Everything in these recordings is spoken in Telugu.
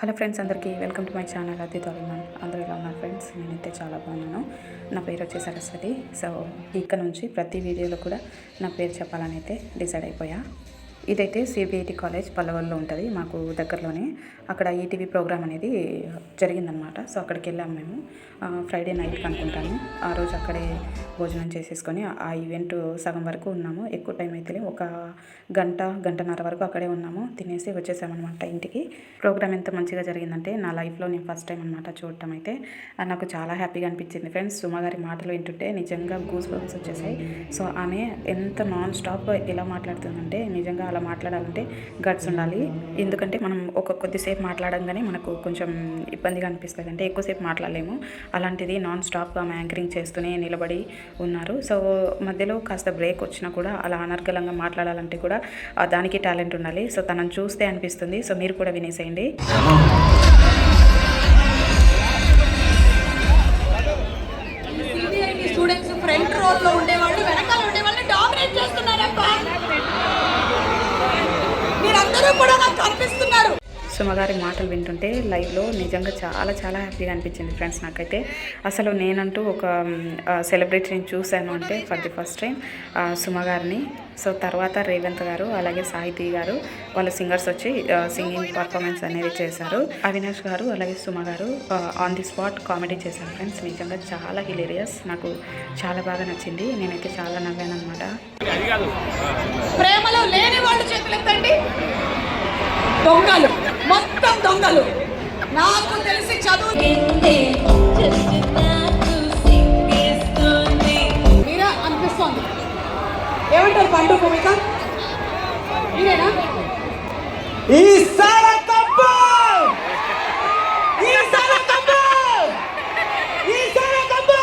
హలో ఫ్రెండ్స్ అందరికీ వెల్కమ్ టు మై ఛానల్ అతి అభిమాన్ అందరూ ఎలా ఉన్నారు ఫ్రెండ్స్? నేనైతే చాలా బాగున్నాను. నా పేరు వచ్చి సరస్వతి. సో ఇక్కడ నుంచి ప్రతి వీడియోలో కూడా నా పేరు చెప్పాలని అయితే డిసైడ్ అయిపోయా. ఇదైతే సిబిఐటి కాలేజ్ పల్లవల్లో ఉంటుంది మాకు దగ్గరలోనే. అక్కడ ఈటీవీ ప్రోగ్రామ్ అనేది జరిగిందనమాట సో అక్కడికి వెళ్ళాము మేము. ఫ్రైడే నైట్కి అనుకుంటాము ఆ రోజు అక్కడే భోజనం చేసేసుకొని ఆ ఈవెంట్ సగం వరకు ఉన్నాము. ఎక్కువ టైం అయితే ఒక గంట గంటన్నర వరకు అక్కడే ఉన్నాము. తినేసి వచ్చేసామన్నమాట ఇంటికి. ప్రోగ్రామ్ ఎంత మంచిగా జరిగిందంటే నా లైఫ్లో నేను ఫస్ట్ టైం అనమాట చూడటం అయితే. నాకు చాలా హ్యాపీగా అనిపించింది. ఫ్రెండ్స్ సుమగారి మాటలు వింటుంటే నిజంగా గూస్ బంప్స్ వచ్చేసాయి. సో ఆమె ఎంత నాన్ స్టాప్ ఎలా మాట్లాడుతుందంటే నిజంగా అలా మాట్లాడాలంటే గట్స్ ఉండాలి. ఎందుకంటే మనం ఒక కొద్దిసేపు మాట్లాడంగానే మనకు కొంచెం ఇబ్బందిగా అనిపిస్తుంది. అంటే ఎక్కువసేపు మాట్లాడలేము. అలాంటిది నాన్ స్టాప్ ఆమె యాంకరింగ్ చేస్తూనే నిలబడి ఉన్నారు. సో మధ్యలో కాస్త బ్రేక్ వచ్చినా కూడా అలా అనర్గళంగా మాట్లాడాలంటే కూడా దానికి టాలెంట్ ఉండాలి. సో తనను చూస్తే అనిపిస్తుంది. సో మీరు కూడా వినేసేయండి. మీరందరూ కూడా నాకు కనిపిస్తున్నారు. సుమగారి మాటలు వింటుంటే లైవ్లో నిజంగా చాలా చాలా హ్యాపీగా అనిపించింది ఫ్రెండ్స్ నాకైతే. అసలు నేనంటూ ఒక సెలబ్రిటీని చూశాను అంటే ఫర్ ది ఫస్ట్ టైం సుమగారిని. సో తర్వాత రేవంత్ గారు అలాగే సాహితీ గారు వాళ్ళ సింగర్స్ వచ్చి సింగింగ్ పర్ఫార్మెన్స్ అనేది చేశారు. అవినాష్ గారు అలాగే సుమ గారు ఆన్ ది స్పాట్ కామెడీ చేశారు. ఫ్రెండ్స్ నిజంగా చాలా హిలేరియస్ నాకు చాలా బాగా నచ్చింది. నేనైతే చాలా నవ్వాను అనమాట ప్రేమలో లేని వాళ్ళు చేతులెత్తండి దొంగలు. మొత్తం దొంగలు. నాకు తెలిసి చదువు ఏమంటారు పండు భూమిక? మీరేనా? ఈసారి కప్పు ఈసారి కప్పు ఈసారి కప్పు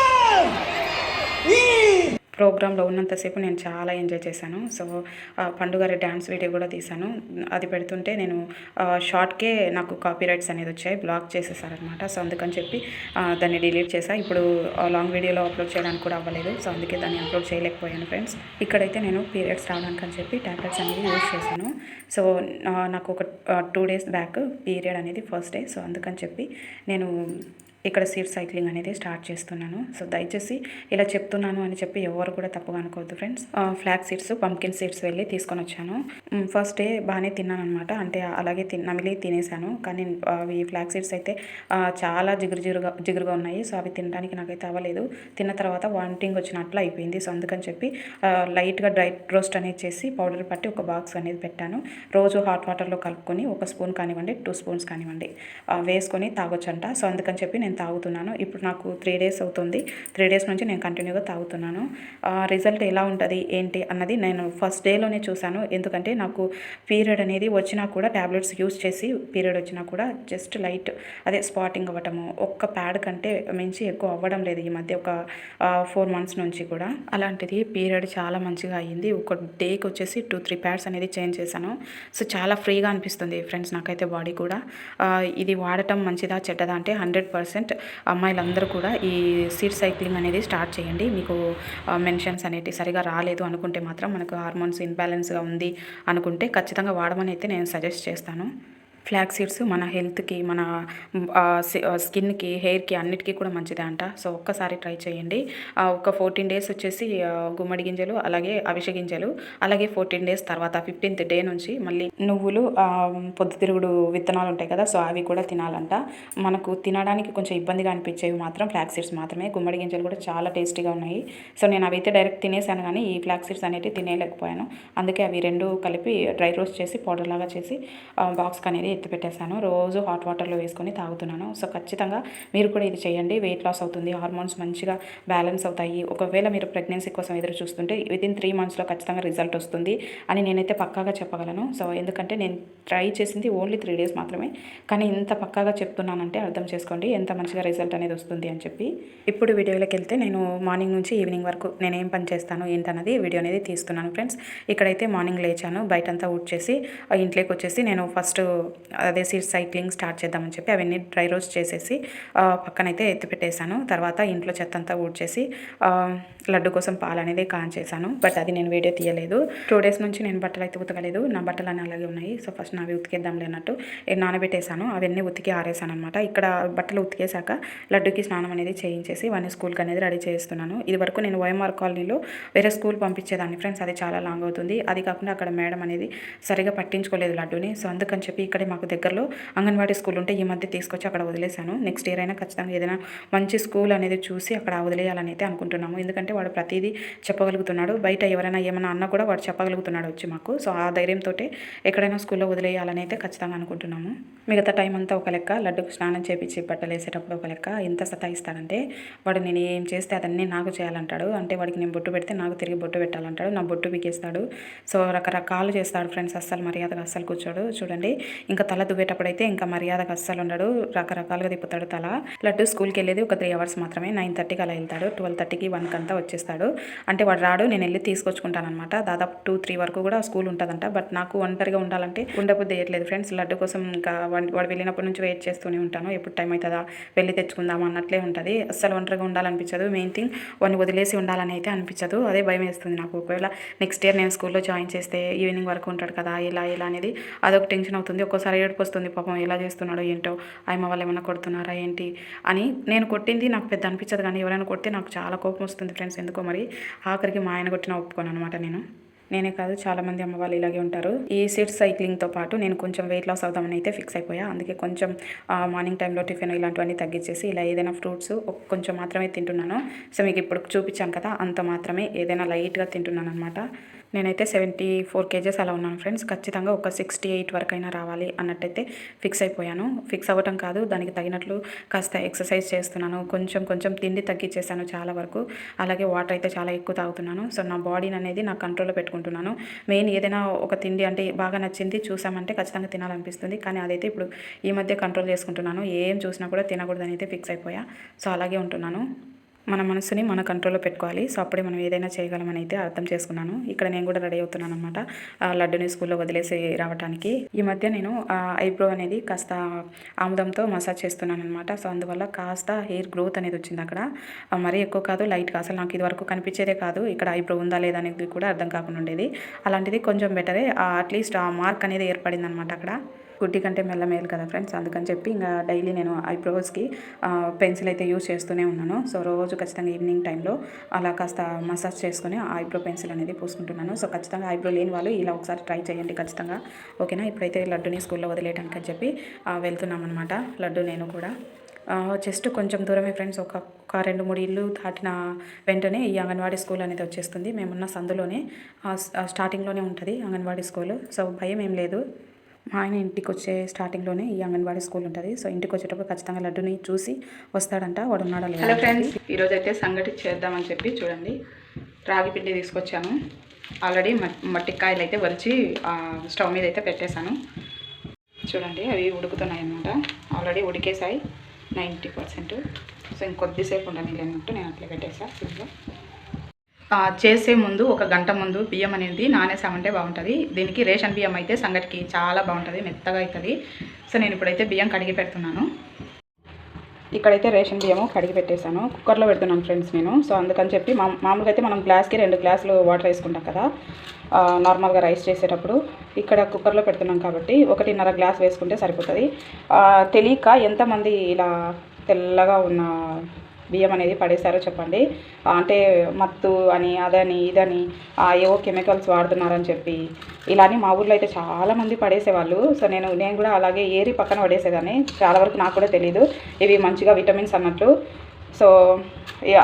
ఈ ప్రోగ్రాంలో ఉన్నంతసేపు నేను చాలా ఎంజాయ్ చేశాను. సో పండుగారి డ్యాన్స్ వీడియో కూడా తీశాను. అది పెడుతుంటే నేను షార్ట్కే నాకు కాపీ రైట్స్ అనేది వచ్చాయి. బ్లాక్ చేసేసారనమాట సో అందుకని చెప్పి దాన్ని డిలీట్ చేశాను ఇప్పుడు లాంగ్ వీడియోలో అప్లోడ్ చేయడానికి కూడా అవ్వలేదు. సో అందుకే దాన్ని అప్లోడ్ చేయలేకపోయాను ఫ్రెండ్స్. ఇక్కడైతే నేను పీరియడ్స్ రావడానికి అని చెప్పి టాబ్లెట్స్ అనేది యూజ్ చేశాను. సో నాకు ఒక టూ డేస్ బ్యాక్ పీరియడ్ అనేది ఫస్ట్ డే. సో అందుకని చెప్పి నేను ఇక్కడ సీడ్ సైక్లింగ్ అనేది స్టార్ట్ చేస్తున్నాను. సో దయచేసి ఇలా చెప్తున్నాను అని చెప్పి ఎవరు కూడా తప్పుగా అనుకోవద్దు friends. Flax seeds pumpkin seeds వెళ్ళి తీసుకొని వచ్చాను. ఫస్ట్ డే బాగానే తిన్నాను అనమాట అంటే అలాగే తిన్ నమిలి తినేసాను. కానీ అవి ఫ్లాగ్ సీడ్స్ అయితే చాలా జిగురు జిగురుగా జిగురుగా ఉన్నాయి. సో అవి తినడానికి నాకైతే అవ్వలేదు. తిన్న తర్వాత వామిటింగ్ వచ్చినట్లు అయిపోయింది. సో అందుకని చెప్పి లైట్గా డ్రై రోస్ట్ అనేది చేసి పౌడర్ పట్టి ఒక బాక్స్ అనేది పెట్టాను. రోజు హాట్ వాటర్లో కలుపుకొని ఒక స్పూన్ కానివ్వండి టూ స్పూన్స్ కానివ్వండి వేసుకొని తాగొచ్చంట. సో అందుకని చెప్పి నేను తాగుతున్నాను. ఇప్పుడు నాకు త్రీ డేస్ అవుతుంది. త్రీ డేస్ నుంచి నేను కంటిన్యూగా తాగుతున్నాను. రిజల్ట్ ఎలా ఉంటుంది? ఏంటి? అన్నది నేను ఫస్ట్ డేలోనే చూశాను. ఎందుకంటే నాకు పీరియడ్ అనేది వచ్చినా కూడా ట్యాబ్లెట్స్ యూస్ చేసి పీరియడ్ వచ్చినా కూడా జస్ట్ లైట్ అదే స్పాటింగ్ అవ్వటము ఒక్క ప్యాడ్ కంటే మించి ఎక్కువ అవ్వడం లేదు ఈ మధ్య ఒక ఫోర్ మంత్స్ నుంచి కూడా. అలాంటిది పీరియడ్ చాలా మంచిగా అయ్యింది ఒక డేకి వచ్చేసి టూ త్రీ ప్యాడ్స్ అనేది చేంజ్ చేశాను. సో చాలా ఫ్రీగా అనిపిస్తుంది ఫ్రెండ్స్ నాకైతే బాడీ కూడా. ఇది వాడటం మంచిదా చెడ్డదా అంటే హండ్రెడ్ పర్సెంట్ అమ్మాయిలందరూ కూడా ఈ సీడ్ సైక్లింగ్ అనేది స్టార్ట్ చేయండి. మీకు మెన్షన్స్ అనేవి సరిగా రాలేదు అనుకుంటే మాత్రం మనకు హార్మోన్స్ ఇన్బ్యాలెన్స్గా ఉంది అనుకుంటే ఖచ్చితంగా వాడమని అయితే నేను సజెస్ట్ చేస్తాను. ఫ్లాక్ సీడ్స్ మన హెల్త్కి మన స్కిన్కి హెయిర్కి అన్నిటికీ కూడా మంచిదే అంట. సో ఒక్కసారి ట్రై చేయండి. ఒక ఫోర్టీన్ డేస్ వచ్చేసి గుమ్మడి గింజలు అలాగే అవిసె గింజలు అలాగే ఫోర్టీన్ డేస్ తర్వాత ఫిఫ్టీన్త్ డే నుంచి మళ్ళీ నువ్వులు పొద్దుతిరుగుడు విత్తనాలు ఉంటాయి కదా సో అవి కూడా తినాలంట. మనకు తినడానికి కొంచెం ఇబ్బందిగా అనిపించేవి మాత్రం ఫ్లాక్ సీడ్స్ మాత్రమే. గుమ్మడి గింజలు కూడా చాలా టేస్టీగా ఉన్నాయి. సో నేను అవి అయితే డైరెక్ట్ తినేసాను కానీ ఈ ఫ్లాక్ సీడ్స్ అనేవి తినేయలేకపోయాను. అందుకే అవి రెండు కలిపి డ్రై రోస్ట్ చేసి పౌడర్ లాగా చేసి బాక్స్కి అనేది ఎత్తి పెట్టేశాను. రోజు హాట్ వాటర్లో వేసుకొని తాగుతున్నాను. సో ఖచ్చితంగా మీరు కూడా ఇది చేయండి. వెయిట్ లాస్ అవుతుంది. హార్మోన్స్ మంచిగా బ్యాలెన్స్ అవుతాయి. ఒకవేళ మీరు ప్రెగ్నెన్సీ కోసం ఎదురు చూస్తుంటే విదిన్ త్రీ మంత్స్లో ఖచ్చితంగా రిజల్ట్ వస్తుంది అని నేనైతే పక్కాగా చెప్పగలను. సో ఎందుకంటే నేను ట్రై చేసింది ఓన్లీ త్రీ డేస్ మాత్రమే. కానీ ఇంత పక్కాగా చెప్తున్నానంటే అర్థం చేసుకోండి. ఎంత మంచిగా రిజల్ట్ అనేది వస్తుంది అని చెప్పి. ఇప్పుడు వీడియోలోకి వెళ్తే నేను మార్నింగ్ నుంచి ఈవినింగ్ వరకు నేను ఏం పని చేస్తాను ఏంటన్నది వీడియో అనేది తీస్తున్నాను ఫ్రెండ్స్ ఇక్కడైతే మార్నింగ్ లేచాను. బయటంతా ఊడ్చేసి ఆ ఇంట్లోకి వచ్చేసి నేను ఫస్ట్ అదే సీడ్ సైక్లింగ్ స్టార్ట్ చేద్దామని చెప్పి అవన్నీ డ్రై రోస్ట్ చేసేసి పక్కనైతే ఎత్తి పెట్టేశాను తర్వాత ఇంట్లో చెత్త అంతా ఊడ్చేసి లడ్డు కోసం పాలు అనేది కాన్ చేశాను బట్ అది నేను వీడియో తీయలేదు. టూ డేస్ నుంచి నేను బట్టలు అయితే ఉతకలేదు. నా బట్టలు అన్నీ అలాగే ఉన్నాయి. సో ఫస్ట్ నావి ఉతికేద్దాం లేనట్టు నానబెట్టేశాను. అవన్నీ ఉతికి ఆరేసాను అనమాట ఇక్కడ బట్టలు ఉతికేశాక లడ్డుకి స్నానం అనేది చేయించేసి వాడిని స్కూల్కి అనేది రెడీ చేస్తున్నాను. ఇది వరకు నేను వైఎంఆర్ కాలనీలో వేరే స్కూల్ పంపించేదాన్ని ఫ్రెండ్స్. అది చాలా లాంగ్ అవుతుంది. అది కాకుండా అక్కడ మేడం అనేది సరిగా పట్టించుకోలేదు లడ్డుని. సో అందుకని చెప్పి ఇక్కడే మాకు దగ్గరలో అంగన్వాడీ స్కూల్ ఉంటే ఈ మధ్య తీసుకొచ్చి అక్కడ వదిలేశాను. నెక్స్ట్ ఇయర్ అయినా ఖచ్చితంగా ఏదైనా మంచి స్కూల్ అనేది చూసి అక్కడ వదిలేయాలని అయితే అనుకుంటున్నాము. ఎందుకంటే వాడు ప్రతిదీ చెప్పగలుగుతున్నాడు. బయట ఎవరైనా ఏమైనా అన్నా కూడా వాడు చెప్పగలుగుతున్నాడు వచ్చి మాకు. సో ఆ ధైర్యంతో ఎక్కడైనా స్కూల్లో వదిలేయాలని అయితే ఖచ్చితంగా అనుకుంటున్నాము. మిగతా టైం అంతా ఒక లెక్క లడ్డుకు స్నానం చేపించి బట్టలు వేసేటప్పుడు ఒక లెక్క ఎంత సతాయిస్తాడంటే వాడు నేను ఏం చేస్తే అదన్నీ నాకు చేయాలంటాడు. అంటే వాడికి నేను బొట్టు పెడితే నాకు తిరిగి బొట్టు పెట్టాలంటాడు. నా బొట్టు పీకేస్తాడు. సో రకరకాలు చేస్తాడు ఫ్రెండ్స్. అస్సలు మర్యాదగా అస్సలు కూర్చోడు. చూడండి ఇంకా తల దువ్వేటప్పుడు అయితే ఇంకా మర్యాదగా అస్సలు ఉండడు రకరకాలుగా తిప్పుతాడు తల. లడ్డు స్కూల్కి వెళ్ళేది ఒక త్రీ అవర్స్ మాత్రమే. నైన్ థర్టీకి అలా వెళ్తాడు. ట్వెల్వ్ థర్టీకి వన్కి అంతా వచ్చేస్తాడు. అంటే వాడు రాడు నేను వెళ్ళి తీసుకొచ్చుకుంటాను అనమాట దాదాపు టూ త్రీ వరకు కూడా స్కూల్ ఉంటుందంట. బట్ నాకు ఒంటరిగా ఉండాలంటే ఉండబుద్ధి వేయట్లేదు ఫ్రెండ్స్. లడ్డు కోసం ఇంకా వాడు వెళ్ళినప్పటి నుంచి వెయిట్ చేస్తూనే ఉంటాను. ఎప్పుడు టైం అవుతుందా? వెళ్ళి తెచ్చుకుందాం అన్నట్లే ఉంటుంది. అస్సలు ఒంటరిగా ఉండాలనిపించదు. మెయిన్ థింగ్ వాడిని వదిలేసి ఉండాలని అయితే అనిపించదు. అదే భయం వేస్తుంది నాకు. ఒకవేళ నెక్స్ట్ ఇయర్ నేను స్కూల్లో జాయిన్ చేస్తే ఈవినింగ్ వరకు ఉంటాడు కదా ఇలా ఇలా అనేది అదొక టెన్షన్ అవుతుంది. ఒక్కోసారి ఏడుపు వస్తుంది పాపం ఎలా చేస్తున్నాడో ఏంటో? ఆయమ్మ వాళ్ళు ఏమైనా కొడుతున్నారా ఏంటి? అని నేను కొట్టింది నాకు పెద్ద అనిపించదు కానీ ఎవరైనా కొడితే నాకు చాలా కోపం వస్తుంది ఫ్రెండ్స్. ఎందుకో మరి ఆఖరికి మా ఆయన కొట్టిన ఒప్పుకోను అనమాట నేను. నేనే కాదు చాలామంది అమ్మవాళ్ళు అమ్మ వాళ్ళు ఇలాగే ఉంటారు. ఈ సీట్ సైక్లింగ్తో పాటు నేను కొంచెం వెయిట్ లాస్ అవుదామని అయితే ఫిక్స్ అయిపోయా. అందుకే కొంచెం మార్నింగ్ టైంలో టిఫిన్ ఇలాంటివన్నీ తగ్గించేసి ఇలా ఏదైనా ఫ్రూట్స్ కొంచెం మాత్రమే తింటున్నాను. సో మీకు ఇప్పుడు చూపించాను కదా అంత మాత్రమే ఏదైనా లైట్గా తింటున్నాను అనమాట నేనైతే సెవెంటీ ఫోర్ కేజెస్ అలా ఉన్నాను ఫ్రెండ్స్. ఖచ్చితంగా ఒక సిక్స్టీ ఎయిట్ వరకు అయినా రావాలి అన్నట్టయితే ఫిక్స్ అయిపోయాను. ఫిక్స్ అవ్వటం కాదు దానికి తగినట్లు కాస్త ఎక్సర్సైజ్ చేస్తున్నాను. కొంచెం కొంచెం తిండి తగ్గించేసాను చాలా వరకు. అలాగే వాటర్ అయితే చాలా ఎక్కువ తాగుతున్నాను. సో నా బాడీని అనేది నా కంట్రోల్లో పెట్టుకుంటున్నాను. మెయిన్ ఏదైనా ఒక తిండి అంటే బాగా నచ్చింది చూసామంటే ఖచ్చితంగా తినాలనిపిస్తుంది. కానీ అదైతే ఇప్పుడు ఈ మధ్య కంట్రోల్ చేసుకుంటున్నాను. ఏం చూసినా కూడా తినకూడదని అయితే ఫిక్స్ అయిపోయా. సో అలాగే ఉంటున్నాను. మన మనసుని మన కంట్రోల్లో పెట్టుకోవాలి. సో అప్పుడే మనం ఏదైనా చేయగలమని అయితే అర్థం చేసుకున్నాను. ఇక్కడ నేను కూడా రెడీ అవుతున్నాను అనమాట లడ్డుని స్కూల్లో వదిలేసి రావడానికి ఈ మధ్య నేను ఐబ్రో అనేది కాస్త ఆముదంతో మసాజ్ చేస్తున్నాను అనమాట సో అందువల్ల కాస్త హెయిర్ గ్రోత్ అనేది వచ్చింది అక్కడ. మరీ ఎక్కువ కాదు లైట్గా అసలు నాకు ఇదివరకు కనిపించేదే కాదు. ఇక్కడ ఐబ్రో ఉందా లేదా అనేది కూడా అర్థం కాకుండా ఉండేది. అలాంటిది కొంచెం బెటరే. అట్లీస్ట్ ఆ మార్క్ అనేది ఏర్పడింది అనమాట అక్కడ. గుడ్డి కంటే మెల్లమేలు కదా ఫ్రెండ్స్? అందుకని చెప్పి ఇంకా డైలీ నేను ఐబ్రోస్కి పెన్సిల్ అయితే యూజ్ చేస్తూనే ఉన్నాను. సో రోజు ఖచ్చితంగా ఈవినింగ్ టైంలో అలా కాస్త మసాజ్ చేసుకుని ఐబ్రో పెన్సిల్ అనేది పూసుకుంటున్నాను. సో ఖచ్చితంగా ఐబ్రో లేని వాళ్ళు ఇలా ఒకసారి ట్రై చేయండి ఖచ్చితంగా. ఓకేనా? ఇప్పుడైతే లడ్డుని స్కూల్లో వదిలేయడానికి అని చెప్పి వెళ్తున్నాం అనమాట లడ్డు నేను కూడా. జస్ట్ కొంచెం దూరమే ఫ్రెండ్స్. ఒక ఒక రెండు మూడు ఇల్లు దాటిన వెంటనే ఈ అంగన్వాడీ స్కూల్ అనేది వచ్చేస్తుంది. మేమున్న సందులోనే స్టార్టింగ్లోనే ఉంటుంది అంగన్వాడీ స్కూల్. సో భయం ఏం లేదు. మా ఆయన ఇంటికి వచ్చే స్టార్టింగ్లోనే ఈ అంగన్వాడీ స్కూల్ ఉంటుంది సో ఇంటికి వచ్చేటప్పుడు ఖచ్చితంగా లడ్డుని చూసి వస్తాడంట వాడు ఉన్నాడా హలో ఫ్రెండ్స్ ఈరోజు అయితే సంగటి చేద్దామని చెప్పి చూడండి. రాగి పిండి తీసుకొచ్చాను. ఆల్రెడీ మట్టికాయలు అయితే వలిచి ఆ, స్టవ్ మీద అయితే పెట్టేశాను. చూడండి అవి ఉడుకుతున్నాయి అన్నమాట ఆల్రెడీ ఉడికేసాయి నైంటీ పర్సెంట్. సో ఇంకొద్దిసేపు ఉండని అన్నట్టు నేను అట్లా పెట్టేసా ఆ, చేసే ముందు ఒక గంట ముందు బియ్యం అనేది నానేసామంటే బాగుంటుంది. దీనికి రేషన్ బియ్యం అయితే సంగటికి చాలా బాగుంటుంది మెత్తగా అవుతుంది సో నేను ఇప్పుడైతే బియ్యం కడిగి పెడుతున్నాను. ఇక్కడైతే రేషన్ బియ్యము కడిగి పెట్టేశాను. కుక్కర్లో పెడుతున్నాను ఫ్రెండ్స్ నేను. సో అందుకని చెప్పి మా మామూలుగా అయితే మనం గ్లాస్కి రెండు గ్లాసులు వాటర్ వేసుకుంటాం కదా నార్మల్గా రైస్ చేసేటప్పుడు. ఇక్కడ కుక్కర్లో పెడుతున్నాం కాబట్టి ఒకటిన్నర గ్లాస్ వేసుకుంటే సరిపోతుంది. తెలియక ఎంతమంది ఇలా తెల్లగా ఉన్న బియ్యం అనేది పడేశారో చెప్పండి. అంటే మత్తు అని అదని ఇదని ఏవో కెమికల్స్ వాడుతున్నారని చెప్పి. ఇలానే మా ఊర్లో అయితే చాలామంది పడేసేవాళ్ళు. సో నేను నేను కూడా అలాగే ఏరి పక్కన పడేసేదాన్ని. చాలా వరకు నాకు కూడా తెలియదు ఇవి మంచిగా విటమిన్స్ అన్నట్లు సో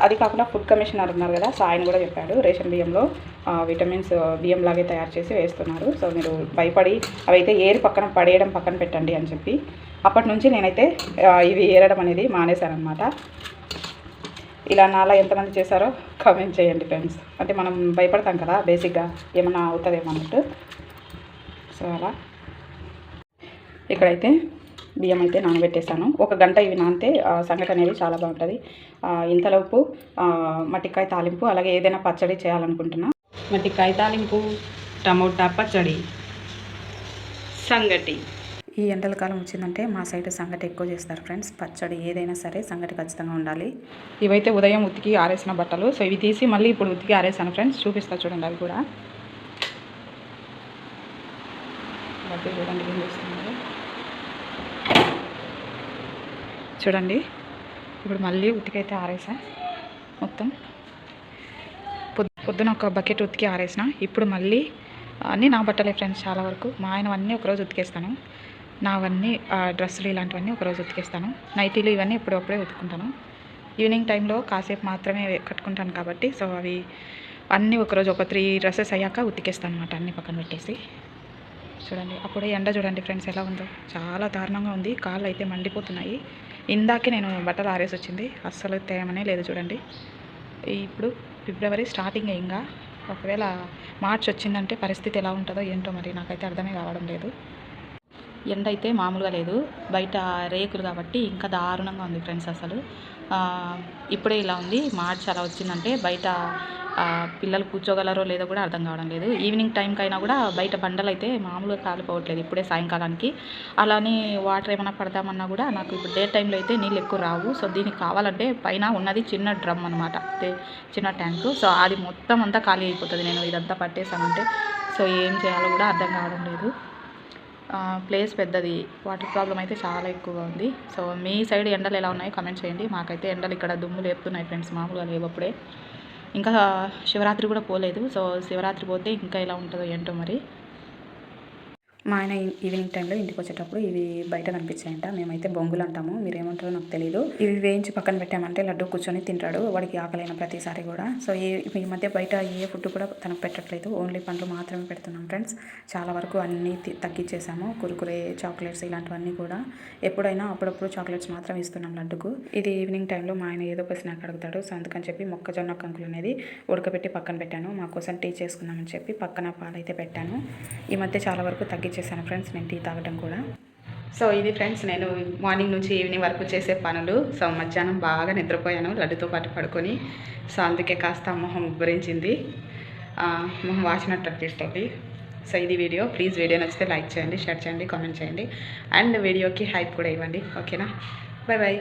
అది కాకుండా ఫుడ్ కమిషనర్ ఉన్నారు కదా సో ఆయన కూడా చెప్పాడు రేషన్ బియ్యంలో విటమిన్స్ బియ్యం లాగే తయారు చేసి వేస్తున్నారు. సో మీరు భయపడి అవి అయితే ఏరి పక్కన పడేయడం పక్కన పెట్టండి అని చెప్పి. అప్పటి నుంచి నేనైతే ఇవి ఏరడం అనేది మానేశాను అనమాట ఇలా నాలా ఎంతమంది చేశారో కామెంట్ చేయండి ఫ్రెండ్స్ అంటే మనం భయపడతాం కదా బేసిక్గా ఏమన్నా అవుతుందేమో అన్నట్టు. సో అలా. ఇక్కడైతే బియ్యం అయితే నానబెట్టేశాను. ఒక గంట ఇవి నానితే సంగటి అనేది చాలా బాగుంటుంది. ఇంతలోపు మట్టికాయ తాలింపు అలాగే ఏదైనా పచ్చడి చేయాలనుకుంటున్నా. మట్టికాయ తాలింపు టమోటా పచ్చడి సంగటి. ఈ ఎండల కాలం వచ్చిందంటే మా సైడ్ సంగటి ఎక్కువ చేస్తారు ఫ్రెండ్స్. పచ్చడి ఏదైనా సరే సంగటి ఖచ్చితంగా ఉండాలి. ఇవైతే ఉదయం ఉతికి ఆరేసిన బట్టలు. సో ఇవి తీసి మళ్ళీ ఇప్పుడు ఉతికి ఆరేసాను ఫ్రెండ్స్. చూపిస్తా చూడండి అవి కూడా. చూడండి ఏం చేస్తున్నారు చూడండి. ఇప్పుడు మళ్ళీ ఉతికైతే ఆరేసా మొత్తం. పొద్దున ఒక బకెట్ ఉతికి ఆరేసిన. ఇప్పుడు మళ్ళీ అన్నీ నా బట్టలే ఫ్రెండ్స్ చాలా వరకు. మా ఆయన అన్నీ ఒకరోజు ఉతికేస్తాను. నావన్నీ ఆ, డ్రెస్సులు ఇలాంటివన్నీ ఒకరోజు ఉతికేస్తాను. నైటీలు ఇవన్నీ ఇప్పుడప్పుడే ఉతుకుంటాను ఈవినింగ్ టైంలో కాసేపు మాత్రమే కట్టుకుంటాను కాబట్టి సో అవి అన్నీ ఒకరోజు ఒక త్రీ డ్రెస్సెస్ అయ్యాక ఉతికేస్తాను అనమాట అన్నీ పక్కన పెట్టేసి. చూడండి అప్పుడే ఎండ చూడండి ఫ్రెండ్స్ ఎలా ఉందో. చాలా దారుణంగా ఉంది కాళ్ళు అయితే మండిపోతున్నాయి. ఇందాకే నేను బట్టలు ఆరేసి వచ్చింది అస్సలు తేమనే లేదు చూడండి. ఇప్పుడు ఫిబ్రవరి స్టార్టింగ్ ఇంకా ఒకవేళ మార్చ్ వచ్చిందంటే పరిస్థితి ఎలా ఉంటుందో ఏంటో మరి నాకైతే అర్థమే కావడం లేదు. ఎండ అయితే మామూలుగా లేదు. బయట రేకులు కాబట్టి ఇంకా దారుణంగా ఉంది ఫ్రెండ్స్ అసలు. ఇప్పుడే ఇలా ఉంది. మార్చ్ అలా వచ్చిందంటే బయట పిల్లలు కూర్చోగలరో లేదో కూడా అర్థం కావడం లేదు. ఈవినింగ్ టైంకి అయినా కూడా బయట బండలు అయితే మామూలుగా కాలిపోవట్లేదు ఇప్పుడే సాయంకాలానికి. అలానే వాటర్ ఏమైనా పడదామన్నా కూడా నాకు ఇప్పుడు డే టైంలో అయితే నీళ్ళు ఎక్కువ రావు. సో దీనికి కావాలంటే పైన ఉన్నది చిన్న డ్రమ్ అనమాట చిన్న ట్యాంకు. సో అది మొత్తం అంతా ఖాళీ అయిపోతుంది. నేను ఇదంతా పట్టేసానంటే. సో ఏం చేయాలో కూడా అర్థం కావడం లేదు. ప్లేస్ పెద్దది. వాటర్ ప్రాబ్లం అయితే చాలా ఎక్కువగా ఉంది. సో మీ సైడ్ ఎండలు ఎలా ఉన్నాయో కమెంట్ చేయండి. మాకైతే ఎండలు ఇక్కడ దుమ్ము లేపుతున్నాయి ఫ్రెండ్స్ మామూలుగా లేవప్పుడే ఇంకా శివరాత్రి కూడా పోలేదు. సో శివరాత్రి పోతే ఇంకా ఎలా ఉంటుందో ఏంటో మరి మా ఆయన ఈవినింగ్ టైంలో ఇంటికి వచ్చేటప్పుడు ఇవి బయట కనిపించాయంట. మేమైతే బొంగులు అంటాము మీరు ఏమంటారో నాకు తెలియదు ఇవి వేయించి పక్కన పెట్టామంటే లడ్డు కూర్చొని తింటాడు వాడికి ఆకలైన ప్రతిసారి కూడా. సో ఈ ఈ మధ్య బయట ఏ ఫుడ్ కూడా తనకు పెట్టట్లేదు ఓన్లీ పండ్లు మాత్రమే పెడుతున్నాం ఫ్రెండ్స్. చాలా వరకు అన్నీ తగ్గించేసాము కురుకురే చాక్లెట్స్ ఇలాంటివన్నీ కూడా. ఎప్పుడైనా అప్పుడప్పుడు చాక్లెట్స్ మాత్రం ఇస్తున్నాం లడ్డుకు. ఇది ఈవినింగ్ టైంలో మా ఆయన ఏదో ఒక స్నాక్ అడుగుతాడు సో అందుకని చెప్పి మొక్కజొన్న కంకులు అనేది ఉడకబెట్టి పక్కన పెట్టాను. మా కోసం టీ చేసుకుందామని చెప్పి పక్కన పాలైతే పెట్టాను. ఈ మధ్య చాలా వరకు తగ్గి తగ్గించేసాను ఫ్రెండ్స్ నేను టీ తాగడం కూడా. సో ఇది ఫ్రెండ్స్ నేను మార్నింగ్ నుంచి ఈవినింగ్ వరకు చేసే పనులు. సో మధ్యాహ్నం బాగా నిద్రపోయాను లడ్డుతో పాటు పడుకొని. సో అందుకే కాస్త మొహం ఉబ్బరించింది. మొహం వాచినట్టు అనిపిస్తుంది. సో ఇది వీడియో. ప్లీజ్ వీడియో నచ్చితే లైక్ చేయండి షేర్ చేయండి కామెంట్ చేయండి. అండ్ వీడియోకి హైప్ కూడా ఇవ్వండి. ఓకేనా? Bye bye